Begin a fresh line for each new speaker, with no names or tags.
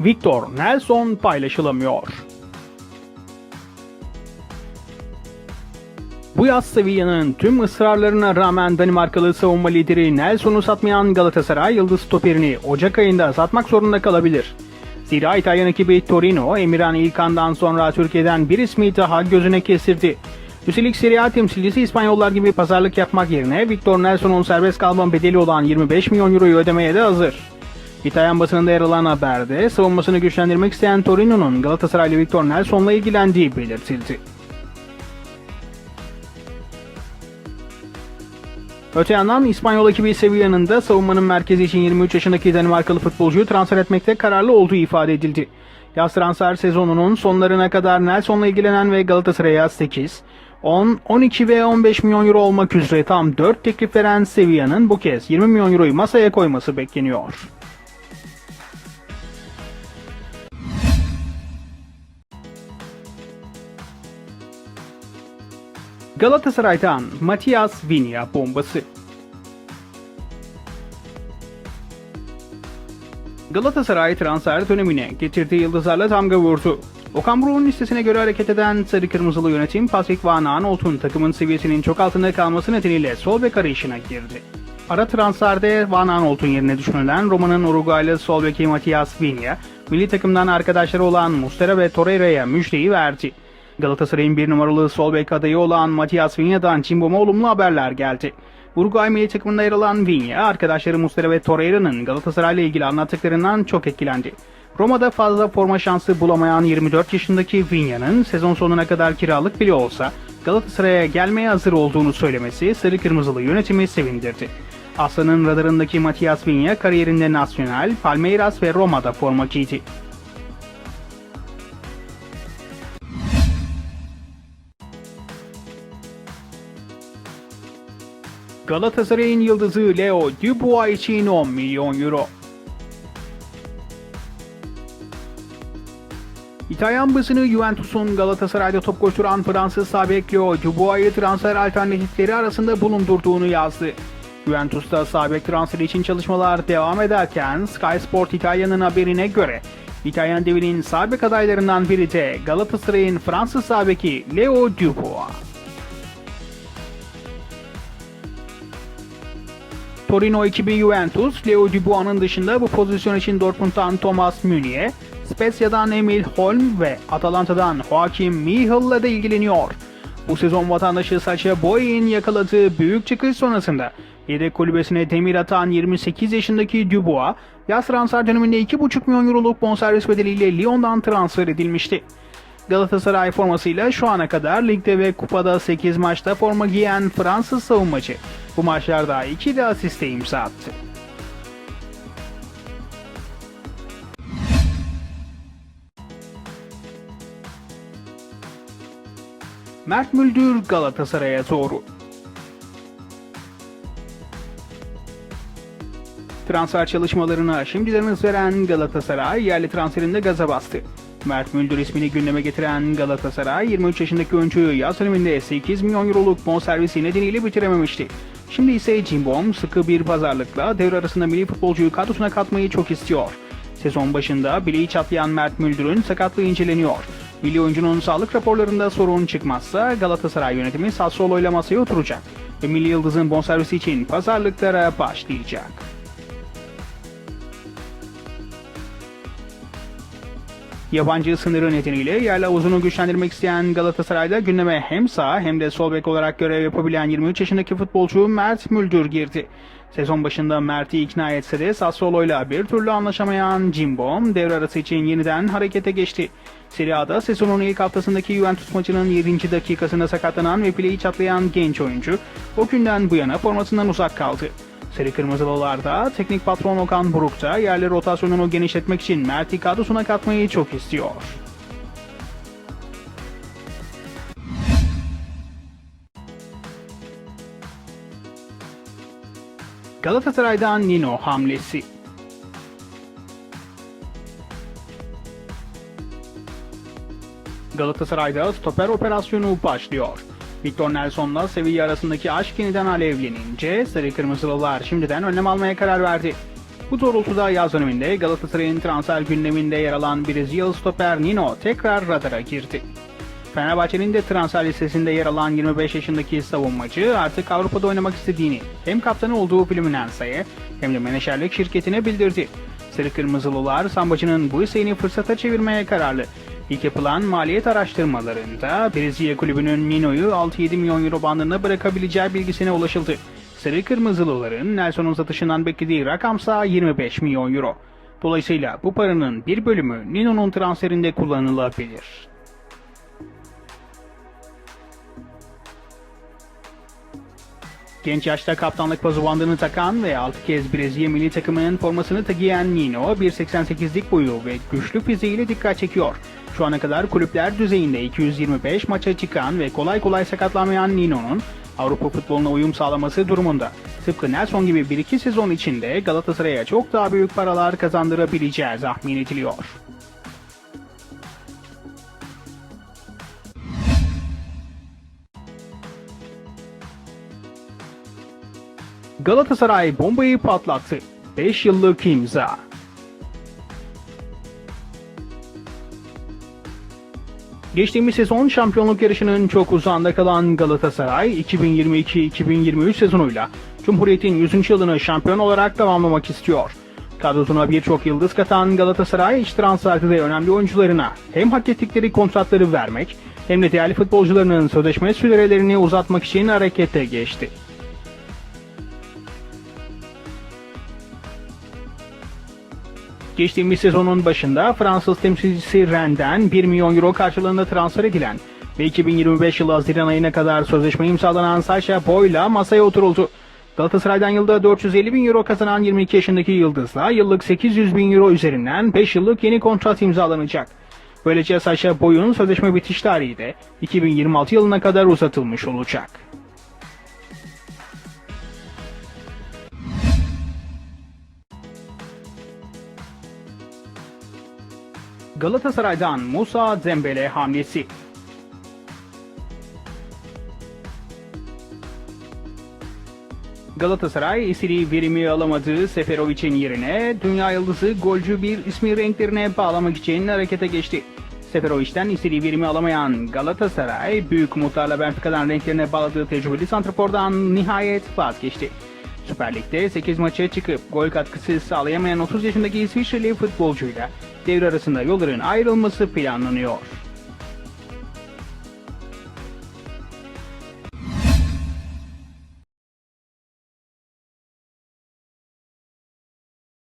Victor Nelson paylaşılamıyor. Bu yaz Sevilla'nın tüm ısrarlarına rağmen Danimarkalı savunma lideri Nelson'u satmayan Galatasaray yıldız stoperini Ocak ayında satmak zorunda kalabilir. Zira İtalyan ekibi Torino, Emirhan İlkan'dan sonra Türkiye'den bir ismi daha gözüne kestirdi. Üstelik Serie A temsilcisi İspanyollar gibi pazarlık yapmak yerine Victor Nelson'un serbest kalma bedeli olan 25 milyon euroyu ödemeye de hazır. İtalyan basınında yer alan haberde savunmasını güçlendirmek isteyen Torino'nun Galatasaraylı Victor Nelson'la ilgilendiği belirtildi. Öte yandan İspanyol ekibi Sevilla'nın da savunmanın merkezi için 23 yaşındaki Danimarkalı futbolcuyu transfer etmekte kararlı olduğu ifade edildi. Yaz transfer sezonunun sonlarına kadar Nelson'la ilgilenen ve Galatasaray'a 8, 10, 12 ve 15 milyon euro olmak üzere tam 4 teklif veren Sevilla'nın bu kez 20 milyon euroyu masaya koyması bekleniyor. Galatasaray'dan Matias Vinya bombası. Galatasaray transfer dönemine getirdiği yıldızlarla damga vurdu. Okan Buruk'un listesine göre hareket eden Sarı Kırmızılı yönetim Patrick Van Aanholt'un takımın seviyesinin çok altında kalması nedeniyle sol bek arayışına girdi. Ara transferde Van Aanholt'un yerine düşünülen Roma'nın Uruguaylı sol beki Matias Vinya, milli takımdan arkadaşları olan Mustera ve Torreira'ya müjdeyi verdi. Galatasaray'ın bir numaralı sol bek adayı olan Matias Vinya'dan Cimbom'a olumlu haberler geldi. Uruguay milli takımında yer alan Vinya, arkadaşları Muslera ve Torreira'nın Galatasaray'la ilgili anlattıklarından çok etkilendi. Roma'da fazla forma şansı bulamayan 24 yaşındaki Vinya'nın sezon sonuna kadar kiralık bile olsa Galatasaray'a gelmeye hazır olduğunu söylemesi Sarı Kırmızılı yönetimi sevindirdi. Aslan'ın radarındaki Matias Vinya kariyerinde Nacional, Palmeiras ve Roma'da forma giydi. Galatasaray'ın yıldızı Leo Dubois için 10 milyon euro. İtalyan basını Juventus'un Galatasaray'da top koşturan Fransız sabek Leo Dubois'ı transfer alternatifleri arasında bulundurduğunu yazdı. Juventus'ta sabek transferi için çalışmalar devam ederken Sky Sport İtalya'nın haberine göre İtalyan devinin sabek adaylarından biri de Galatasaray'ın Fransız sabeki Leo Dubois. Torino ekibi Juventus, Leo Dubois'ın dışında bu pozisyon için Dortmund'dan Thomas Meunier, Spezia'dan Emil Holm ve Atalanta'dan Joachim Michel'la da ilgileniyor. Bu sezon vatandaşı Sacha Boey'in yakaladığı büyük çıkış sonrasında yedek kulübesine demir atan 28 yaşındaki Dubois, yaz transfer döneminde 2,5 milyon euroluk bonservis bedeliyle Lyon'dan transfer edilmişti. Galatasaray formasıyla şu ana kadar ligde ve kupada 8 maçta forma giyen Fransız savunmacı bu maçlarda 2 de asiste imza attı. Mert Müldür Galatasaray'a doğru. Transfer çalışmalarına şimdiden hız veren Galatasaray yerli transferinde gaza bastı. Mert Müldür ismini gündeme getiren Galatasaray 23 yaşındaki oyuncuyu yaz döneminde 8 milyon euroluk bonservisi nedeniyle bitirememişti. Şimdi ise Cimbom sıkı bir pazarlıkla devre arasında milli futbolcuyu kadrosuna katmayı çok istiyor. Sezon başında bileği çatlayan Mert Müldür'ün sakatlığı inceleniyor. Milli oyuncunun sağlık raporlarında sorun çıkmazsa Galatasaray yönetimi Sassuolo ile masaya oturacak ve Milli Yıldız'ın bonservisi için pazarlıklara başlayacak. Yabancı sınırı nedeniyle yerli havuzunu güçlendirmek isteyen Galatasaray'da gündeme hem sağ hem de sol bek olarak görev yapabilen 23 yaşındaki futbolcu Mert Müldür girdi. Sezon başında Mert'i ikna etse de Sassuolo'yla bir türlü anlaşamayan Cimbom devre arası için yeniden harekete geçti. Serie A'da sezonun ilk haftasındaki Juventus maçının 7. dakikasında sakatlanan ve bileği çatlayan genç oyuncu o günden bu yana formasından uzak kaldı. Sarı Kırmızılılarda teknik patron Okan Buruk da yerli rotasyonunu genişletmek için Mert'i kadrosuna katmayı çok istiyor. Galatasaray'dan Nino hamlesi. Galatasaray'da stoper operasyonu başlıyor. Victor Nelson'la Sevilla arasındaki aşk yeniden alevlenince Sarı Kırmızılılar şimdiden önlem almaya karar verdi. Bu doğrultuda yaz döneminde Galatasaray'ın transfer gündeminde yer alan Brezilyalı stoper Nino tekrar radara girdi. Fenerbahçe'nin de transfer listesinde yer alan 25 yaşındaki savunmacı artık Avrupa'da oynamak istediğini hem kaptanı olduğu Fluminense'ye hem de menajerlik şirketine bildirdi. Sarı Kırmızılılar Sambacı'nın bu isteğini fırsata çevirmeye kararlı. İlk yapılan maliyet araştırmalarında Brezilya kulübünün Nino'yu 6-7 milyon euro bandında bırakabileceği bilgisine ulaşıldı. Sarı Kırmızılıların Nelson'un satışından beklediği rakamsa 25 milyon euro. Dolayısıyla bu paranın bir bölümü Nino'nun transferinde kullanılabilir. Genç yaşta kaptanlık pazı bandını takan ve 6 kez Brezilya milli takımının formasını giyen Nino 1.88'lik boyu ve güçlü fiziğiyle dikkat çekiyor. Şu ana kadar kulüpler düzeyinde 225 maça çıkan ve kolay kolay sakatlanmayan Nino'nun Avrupa futboluna uyum sağlaması durumunda. Tıpkı Nelson gibi 1-2 sezon içinde Galatasaray'a çok daha büyük paralar kazandırabileceği tahmin ediliyor. Galatasaray bombayı patlattı. 5 yıllık imza. Geçtiğimiz sezon şampiyonluk yarışının çok uzağında kalan Galatasaray 2022-2023 sezonuyla Cumhuriyet'in 100. yılını şampiyon olarak tamamlamak istiyor. Kadrosuna birçok yıldız katan Galatasaray iç transferde de önemli oyuncularına hem hak ettikleri kontratları vermek hem de değerli futbolcularının sözleşme sürelerini uzatmak için harekete geçti. Geçtiğimiz sezonun başında Fransız temsilcisi Rennes'den 1 milyon euro karşılığında transfer edilen ve 2025 yılı Haziran ayına kadar sözleşme imzalanan Sacha Boy'la masaya oturuldu. Galatasaray'dan yılda 450 bin euro kazanan 22 yaşındaki Yıldız'la yıllık 800 bin euro üzerinden 5 yıllık yeni kontrat imzalanacak. Böylece Sacha Boy'un sözleşme bitiş tarihi de 2026 yılına kadar uzatılmış olacak. Galatasaray'dan Musa Dembele hamlesi. Galatasaray istediği verimi alamadığı Seferovic'in yerine dünya yıldızı golcü bir ismi renklerine bağlamak için harekete geçti. Seferovic'den istediği verimi alamayan Galatasaray büyük umutlarla Benfica'dan renklerine bağladığı tecrübeli santrafordan nihayet vazgeçti. Süper Lig'de 8 maça çıkıp gol katkısı sağlayamayan 30 yaşındaki İsviçreli futbolcuyla devre arasında yolların ayrılması planlanıyor.